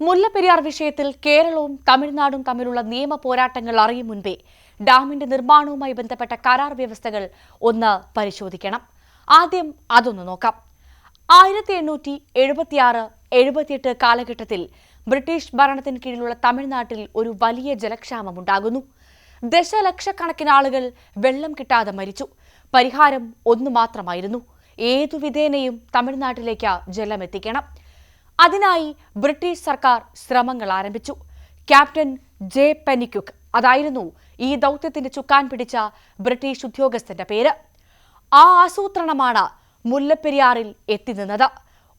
മുല്ലപ്പെരിയാർ വിഷയത്തിൽ കേരളവും തമിഴ്നാടും തമ്മിലുള്ള നിയമ പോരാട്ടങ്ങൾ അറിയും മുൻപേ ഡാമിന്റെ നിർമ്മാണവുമായി ബന്ധപ്പെട്ട കരാർ വ്യവസ്ഥകൾ ഒന്ന് പരിശോധിക്കണം. ആദ്യം അതൊന്ന് നോക്കാം. ആയിരത്തി എണ്ണൂറ്റി എഴുപത്തിയാറ് എഴുപത്തിയെട്ട് കാലഘട്ടത്തിൽ ബ്രിട്ടീഷ് ഭരണത്തിന് കീഴിലുള്ള തമിഴ്നാട്ടിൽ ഒരു വലിയ ജലക്ഷാമം ജലക്ഷാമമുണ്ടാകുന്നു ദശലക്ഷക്കണക്കിന് ആളുകൾ വെള്ളം കിട്ടാതെ മരിച്ചു. പരിഹാരം ഒന്നു മാത്രമായിരുന്നു. ഏതു വിധേനയും തമിഴ്നാട്ടിലേക്ക് ജലം എത്തിക്കണം അതിനായി ബ്രിട്ടീഷ് സർക്കാർ ശ്രമങ്ങൾ ആരംഭിച്ചു. ക്യാപ്റ്റൻ ജെ പെനിക്യുക്ക് അതായിരുന്നു ഈ ദൗത്യത്തിന്റെ ചുക്കാൻ പിടിച്ച ബ്രിട്ടീഷ് ഉദ്യോഗസ്ഥന്റെ പേര്. ആ ആസൂത്രണമാണ് മുല്ലപ്പെരിയാറിൽ എത്തി നിന്നത്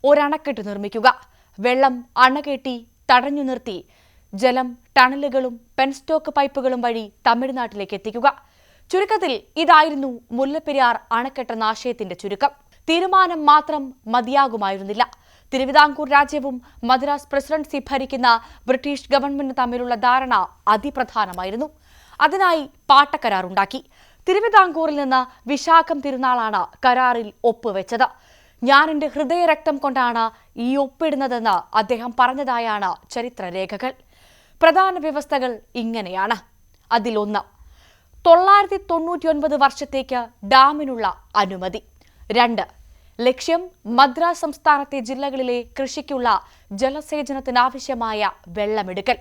ഒരണക്കെട്ട് നിർമ്മിക്കുക. വെള്ളം അണകെട്ടി തടഞ്ഞു നിർത്തി. ജലം ടണലുകളും പെൻസ്റ്റോക്ക് പൈപ്പുകളും വഴി തമിഴ്നാട്ടിലേക്ക് എത്തിക്കുക. ചുരുക്കത്തിൽ ഇതായിരുന്നു മുല്ലപ്പെരിയാർ അണക്കെട്ടെന്ന ആശയത്തിന്റെ ചുരുക്കം. തീരുമാനം മാത്രം മതിയാകുമായിരുന്നില്ല. തിരുവിതാംകൂർ രാജ്യവും മദ്രാസ് പ്രസിഡൻസി ഭരിക്കുന്ന ബ്രിട്ടീഷ് ഗവൺമെന്റ് തമ്മിലുള്ള ധാരണ അതിപ്രധാനമായിരുന്നു. അതിനായി പാട്ടക്കരാറുണ്ടാക്കി തിരുവിതാംകൂറിൽ നിന്ന് വിശാഖം തിരുനാളാണ് കരാറിൽ ഒപ്പുവെച്ചത്. ഞാൻ എന്റെ ഹൃദയരക്തം കൊണ്ടാണ് ഈ ഒപ്പിടുന്നതെന്ന് അദ്ദേഹം പറഞ്ഞതായാണ് ചരിത്രരേഖകൾ. പ്രധാന വ്യവസ്ഥകൾ ഇങ്ങനെയാണ്. അതിലൊന്ന് തൊള്ളായിരത്തി തൊണ്ണൂറ്റിയൊൻപത് വർഷത്തേക്ക് ഡാമിനുള്ള അനുമതി. രണ്ട് ലക്ഷ്യം മദ്രാസ് സംസ്ഥാനത്തെ ജില്ലകളിലെ കൃഷിക്കുള്ള ജലസേചനത്തിനാവശ്യമായ വെള്ളമെടുക്കൽ.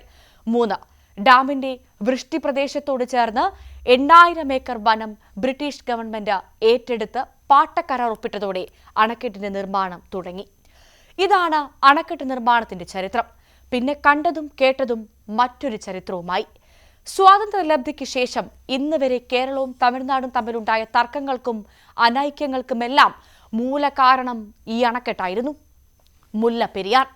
മൂന്ന് ഡാമിന്റെ വൃഷ്ടി പ്രദേശത്തോട് ചേർന്ന് എണ്ണായിരം ഏക്കർ വനം ബ്രിട്ടീഷ് ഗവൺമെന്റ് ഏറ്റെടുത്ത് പാട്ടക്കരാർ ഒപ്പിട്ടതോടെ അണക്കെട്ടിന്റെ നിർമ്മാണം തുടങ്ങി. ഇതാണ് അണക്കെട്ട് നിർമ്മാണത്തിന്റെ ചരിത്രം. പിന്നെ കണ്ടതും കേട്ടതും മറ്റൊരു ചരിത്രവുമായി. സ്വാതന്ത്ര്യലബ്ധിക്ക് ശേഷം ഇന്ന് വരെ കേരളവും തമിഴ്നാടും തമ്മിലുണ്ടായ തർക്കങ്ങൾക്കും അനൈക്യങ്ങൾക്കുമെല്ലാം മൂലകാരണം ഈ അണക്കെട്ടായിരുന്നു. മുല്ല പെരിയാർ.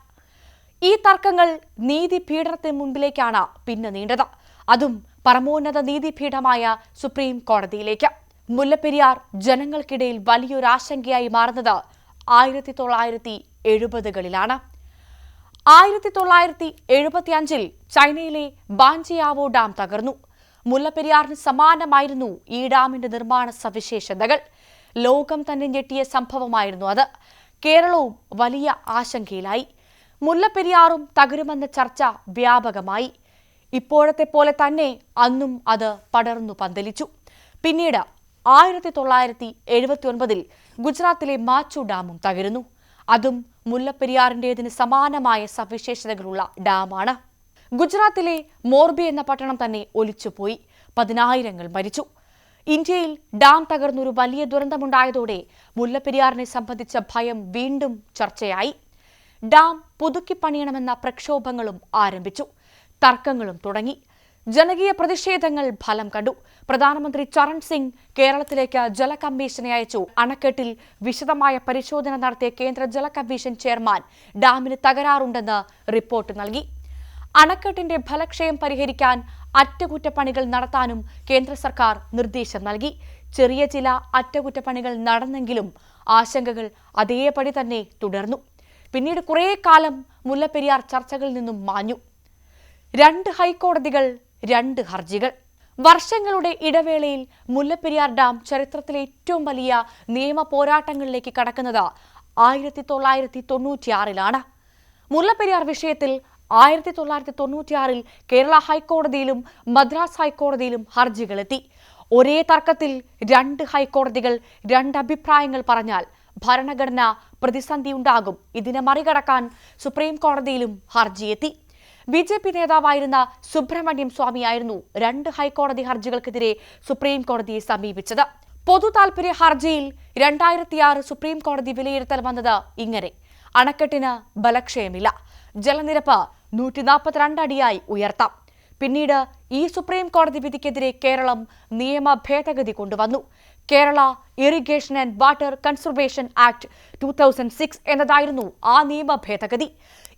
ഈ തർക്കങ്ങൾ നീതിപീഠത്തിന് മുമ്പിലേക്കാണ് പിന്നെ നീണ്ടത്. അതും പരമോന്നത നീതിപീഠമായ സുപ്രീം കോടതിയിലേക്ക്. മുല്ലപ്പെരിയാർ ജനങ്ങൾക്കിടയിൽ വലിയൊരു ആശങ്കയായി മാറുന്നത് ആയിരത്തി തൊള്ളായിരത്തി എഴുപതുകളിലാണ് ആയിരത്തി തൊള്ളായിരത്തി എഴുപത്തിയഞ്ചിൽ ചൈനയിലെ ബാഞ്ചിയാവോ ഡാം തകർന്നു. മുല്ലപ്പെരിയാറിന് സമാനമായിരുന്നു ഈ ഡാമിന്റെ നിർമ്മാണ സവിശേഷതകൾ. ലോകം തന്നെ ഞെട്ടിയ സംഭവമായിരുന്നു അത്. കേരളവും വലിയ ആശങ്കയിലായി. മുല്ലപ്പെരിയാറും തകരുമെന്ന ചർച്ച വ്യാപകമായി. ഇപ്പോഴത്തെ പോലെ തന്നെ അന്നും അത് പടർന്നു പന്തലിച്ചു. പിന്നീട് ആയിരത്തി തൊള്ളായിരത്തി എഴുപത്തി ഒൻപതിൽ ഗുജറാത്തിലെ മാച്ചു ഡാമും തകരുന്നു. അതും മുല്ലപ്പെരിയാറിന്റെതിന് സമാനമായ സവിശേഷതകളുള്ള ഡാമാണ്. ഗുജറാത്തിലെ മോർബി എന്ന പട്ടണം തന്നെ ഒലിച്ചുപോയി. പതിനായിരങ്ങൾ മരിച്ചു. ഇന്ത്യയിൽ ഡാം തകർന്നൊരു വലിയ ദുരന്തമുണ്ടായതോടെ മുല്ലപ്പെരിയാറിനെ സംബന്ധിച്ച ഭയം വീണ്ടും ചർച്ചയായി. ഡാം പുതുക്കി പണിയണമെന്ന പ്രക്ഷോഭങ്ങളും ആരംഭിച്ചു. തർക്കങ്ങളും തുടങ്ങി. ജനകീയ പ്രതിഷേധങ്ങൾ ഫലം കണ്ടു. പ്രധാനമന്ത്രി ചരൺ സിംഗ് കേരളത്തിലേക്ക് ജല കമ്മീഷനെ അയച്ചു. അണക്കെട്ടിൽ വിശദമായ പരിശോധന നടത്തിയ കേന്ദ്ര ജല കമ്മീഷൻ ചെയർമാൻ ഡാമിന് തകരാറുണ്ടെന്ന് റിപ്പോർട്ട് നൽകി. അണക്കെട്ടിന്റെ ഫലക്ഷയം പരിഹരിക്കാൻ അറ്റകുറ്റപ്പണികൾ നടത്താനും കേന്ദ്ര സർക്കാർ നിർദ്ദേശം നൽകി. ചെറിയ ചില അറ്റകുറ്റപ്പണികൾ നടന്നെങ്കിലും ആശങ്കകൾ അതേപടി തന്നെ തുടർന്നു. പിന്നീട് കുറേ കാലം മുല്ലപ്പെരിയാർ ചർച്ചകളിൽ നിന്നും മാഞ്ഞു. രണ്ട് ഹൈക്കോടതികൾ രണ്ട് ഹർജികൾ. വർഷങ്ങളുടെ ഇടവേളയിൽ മുല്ലപ്പെരിയാർ ഡാം ചരിത്രത്തിലെ ഏറ്റവും വലിയ നിയമ പോരാട്ടങ്ങളിലേക്ക് കടക്കുന്നത് ആയിരത്തി തൊള്ളായിരത്തി തൊണ്ണൂറ്റിയാറിലാണ്. മുല്ലപ്പെരിയാർ വിഷയത്തിൽ ആയിരത്തി തൊള്ളായിരത്തി തൊണ്ണൂറ്റിയാറിൽ കേരള ഹൈക്കോടതിയിലും മദ്രാസ് ഹൈക്കോടതിയിലും ഹർജികളെത്തി. ഒരേ തർക്കത്തിൽ രണ്ട് ഹൈക്കോടതികൾ രണ്ട് അഭിപ്രായങ്ങൾ പറഞ്ഞാൽ ഭരണഘടന പ്രതിസന്ധി ഉണ്ടാകും. ഇതിനെ മറികടക്കാൻ സുപ്രീം കോടതിയിലും ഹർജിയെത്തി. ബി ജെ പി നേതാവായിരുന്ന സുബ്രഹ്മണ്യം സ്വാമിയായിരുന്നു രണ്ട് ഹൈക്കോടതി ഹർജികൾക്കെതിരെ സുപ്രീം കോടതിയെ സമീപിച്ചത്. പൊതു താൽപര്യ ഹർജിയിൽ രണ്ടായിരത്തിയാറ് സുപ്രീം കോടതി വിലയിരുത്തൽ വന്നത് ഇങ്ങനെ. അണക്കെട്ടിന് ബലക്ഷയമില്ല. ജലനിരപ്പ് നൂറ്റി നാൽപ്പത്തിരണ്ട് അടിയായി ഉയർത്താം. പിന്നീട് ഈ സുപ്രീം കോടതി വിധിക്കെതിരെ കേരളം നിയമ ഭേദഗതി കൊണ്ടുവന്നു. Kerala irrigation and water conservation act two thousand six എന്നതായിരുന്നു ആ നിയമ ഭേദഗതി.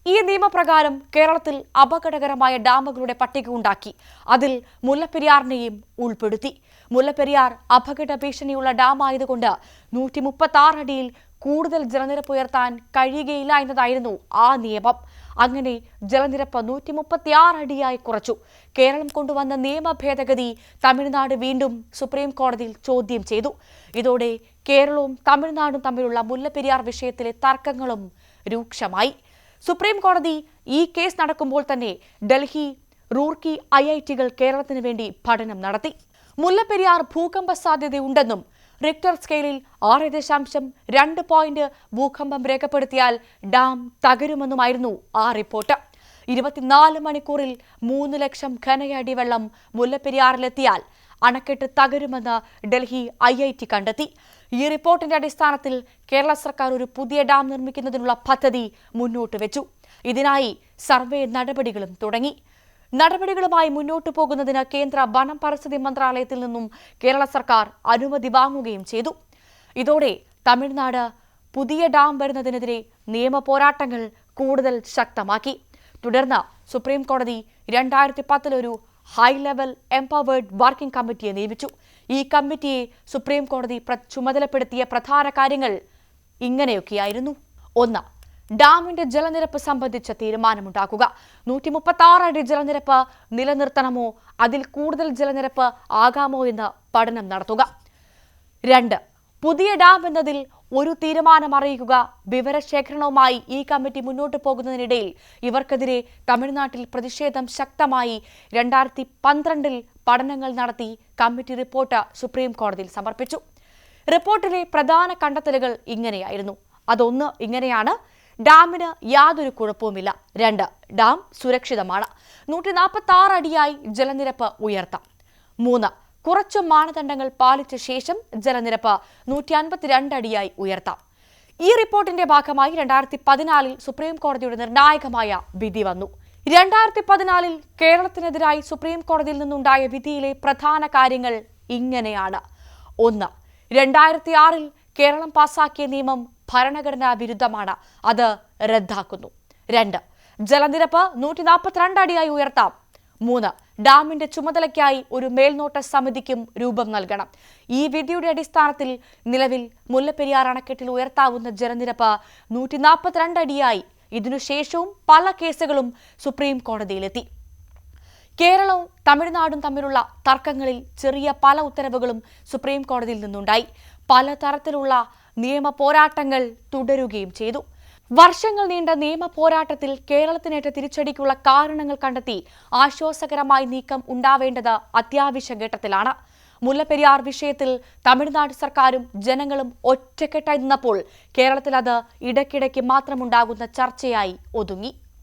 ഈ നിയമപ്രകാരം കേരളത്തിൽ അപകടകരമായ ഡാമുകളുടെ പട്ടിക ഉണ്ടാക്കി. അതിൽ മുല്ലപ്പെരിയാറിനെയും ഉൾപ്പെടുത്തി. മുല്ലപ്പെരിയാർ അപകട ഭീഷണിയുള്ള ഡാം ആയതുകൊണ്ട് നൂറ്റി മുപ്പത്തി ആറ് അടിയിൽ കൂടുതൽ ജലനിരപ്പ് ഉയർത്താൻ കഴിയുകയില്ല എന്നതായിരുന്നു ആ നിയമം. അങ്ങനെ ജലനിരപ്പ് നൂറ്റി മുപ്പത്തിയാറ് അടിയായി കുറച്ചു. കേരളം കൊണ്ടുവന്ന നിയമ ഭേദഗതി തമിഴ്നാട് വീണ്ടും സുപ്രീം കോടതിയിൽ ചോദ്യം ചെയ്തു. ഇതോടെ കേരളവും തമിഴ്നാടും തമ്മിലുള്ള മുല്ലപ്പെരിയാർ വിഷയത്തിലെ തർക്കങ്ങളും രൂക്ഷമായി. സുപ്രീം കോടതി ഈ കേസ് നടക്കുമ്പോൾ തന്നെ ഡൽഹി റൂർക്കി ഐ ഐ ടികൾ കേരളത്തിന് വേണ്ടി പഠനം നടത്തി. മുല്ലപ്പെരിയാർ ഭൂകമ്പ സാധ്യതയുണ്ടെന്നും റിക്ടർ സ്കെയിലിൽ ആറ് ദശാംശം രണ്ട് പോയിന്റ് ഭൂകമ്പം രേഖപ്പെടുത്തിയാൽ ഡാം തകരുമെന്നുമായിരുന്നു ആ റിപ്പോർട്ട് ഇരുപത്തിനാല് മണിക്കൂറിൽ മൂന്ന് ലക്ഷം ഘനയടി വെള്ളം മുല്ലപ്പെരിയാറിലെത്തിയാൽ അണക്കെട്ട് തകരുമെന്ന് ഡൽഹി ഐ ഐ ടി കണ്ടെത്തി. ഈ റിപ്പോർട്ടിന്റെ അടിസ്ഥാനത്തിൽ കേരള സർക്കാർ ഒരു പുതിയ ഡാം നിർമ്മിക്കുന്നതിനുള്ള പദ്ധതി മുന്നോട്ട് വെച്ചു. ഇതിനായി സർവേ നടപടികളും തുടങ്ങി. നടപടികളുമായി മുന്നോട്ടു പോകുന്നതിന് കേന്ദ്ര വനം പരിസ്ഥിതി മന്ത്രാലയത്തിൽ നിന്നും കേരള സർക്കാർ അനുമതി വാങ്ങുകയും ചെയ്തു. ഇതോടെ തമിഴ്നാട് പുതിയ ഡാം വരുന്നതിനെതിരെ നിയമ പോരാട്ടങ്ങൾ കൂടുതൽ ശക്തമാക്കി. തുടർന്ന് സുപ്രീം കോടതി രണ്ടായിരത്തി പത്തിലൊരു ഹൈ ലെവൽ എംപവേർഡ് വർക്കിംഗ് കമ്മിറ്റിയെ നിയമിച്ചു. ഈ കമ്മിറ്റിയെ സുപ്രീം കോടതി ചുമതലപ്പെടുത്തിയ പ്രധാന കാര്യങ്ങൾ ഇങ്ങനെയൊക്കെയായിരുന്നു. ഒന്ന് ഡാമിന്റെ ജലനിരപ്പ് സംബന്ധിച്ച തീരുമാനമുണ്ടാക്കുക. നൂറ്റി മുപ്പത്തി ആറ് അടി ജലനിരപ്പ് നിലനിർത്തണമോ? അതിൽ കൂടുതൽ ജലനിരപ്പ് ആകാമോ എന്ന് പഠനം നടത്തുക. രണ്ട് പുതിയ ഡാം എന്നതിൽ ഒരു തീരുമാനം അറിയിക്കുക. വിവരശേഖരണവുമായി ഈ കമ്മിറ്റി മുന്നോട്ട് പോകുന്നതിനിടയിൽ ഇവർക്കെതിരെ തമിഴ്നാട്ടിൽ പ്രതിഷേധം ശക്തമായി രണ്ടായിരത്തി പന്ത്രണ്ടിൽ പഠനങ്ങൾ നടത്തി കമ്മിറ്റി റിപ്പോർട്ട് സുപ്രീം കോടതിയിൽ സമർപ്പിച്ചു. റിപ്പോർട്ടിലെ പ്രധാന കണ്ടെത്തലുകൾ ഇങ്ങനെയായിരുന്നു. അതൊന്ന് ഇങ്ങനെയാണ്. ഡാമിന് യാതൊരു കുഴപ്പവുമില്ല. രണ്ട് ഡാം സുരക്ഷിതമാണ്. നൂറ്റി നാൽപ്പത്തി ആറ് അടിയായി ജലനിരപ്പ് ഉയർത്താം. മൂന്ന് കുറച്ചു മാനദണ്ഡങ്ങൾ പാലിച്ച ശേഷം ജലനിരപ്പ് നൂറ്റി അൻപത്തിരണ്ട് അടിയായി ഉയർത്താം. ഈ റിപ്പോർട്ടിന്റെ ഭാഗമായി രണ്ടായിരത്തി പതിനാലിൽ സുപ്രീം കോടതിയുടെ നിർണായകമായ വിധി വന്നു. രണ്ടായിരത്തി പതിനാലിൽ കേരളത്തിനെതിരായി സുപ്രീം കോടതിയിൽ നിന്നുണ്ടായ വിധിയിലെ പ്രധാന കാര്യങ്ങൾ ഇങ്ങനെയാണ്. ഒന്ന് രണ്ടായിരത്തി ആറിൽ കേരളം പാസാക്കിയ നിയമം ഭരണഘടനാ വിരുദ്ധമാണ്. അത് റദ്ദാക്കുന്നു. രണ്ട് ജലനിരപ്പ് നൂറ്റി നാൽപ്പത്തിരണ്ട് അടിയായി ഉയർത്താം. മൂന്ന് ഡാമിന്റെ ചുമതലയ്ക്കായി ഒരു മേൽനോട്ട സമിതിക്കും രൂപം നൽകണം. ഈ വിധിയുടെ അടിസ്ഥാനത്തിൽ നിലവിൽ മുല്ലപ്പെരിയാർ അണക്കെട്ടിൽ ഉയർത്താവുന്ന ജലനിരപ്പ് നൂറ്റി നാൽപ്പത്തിരണ്ട് അടിയായി ഇതിനുശേഷവും പല കേസുകളും സുപ്രീം കോടതിയിലെത്തി. കേരളവും തമിഴ്നാടും തമ്മിലുള്ള തർക്കങ്ങളിൽ ചെറിയ പല ഉത്തരവുകളും സുപ്രീം കോടതിയിൽ നിന്നുണ്ടായി. പലതരത്തിലുള്ള നിയമ പോരാട്ടങ്ങൾ തുടരുകയും ചെയ്തു. വർഷങ്ങൾ നീണ്ട നിയമ പോരാട്ടത്തിൽ കേരളത്തിനേറ്റ തിരിച്ചടിക്കുള്ള കാരണങ്ങൾ കണ്ടെത്തി ആശ്വാസകരമായി നീക്കം ഉണ്ടാവേണ്ടത് അത്യാവശ്യ ഘട്ടത്തിലാണ്. മുല്ലപ്പെരിയാർ വിഷയത്തിൽ തമിഴ്നാട് സർക്കാരും ജനങ്ങളും ഒറ്റക്കെട്ടായി നിന്നപ്പോൾ കേരളത്തിൽ അത് ഇടയ്ക്കിടയ്ക്ക് മാത്രമുണ്ടാകുന്ന ചർച്ചയായി ഒതുങ്ങി.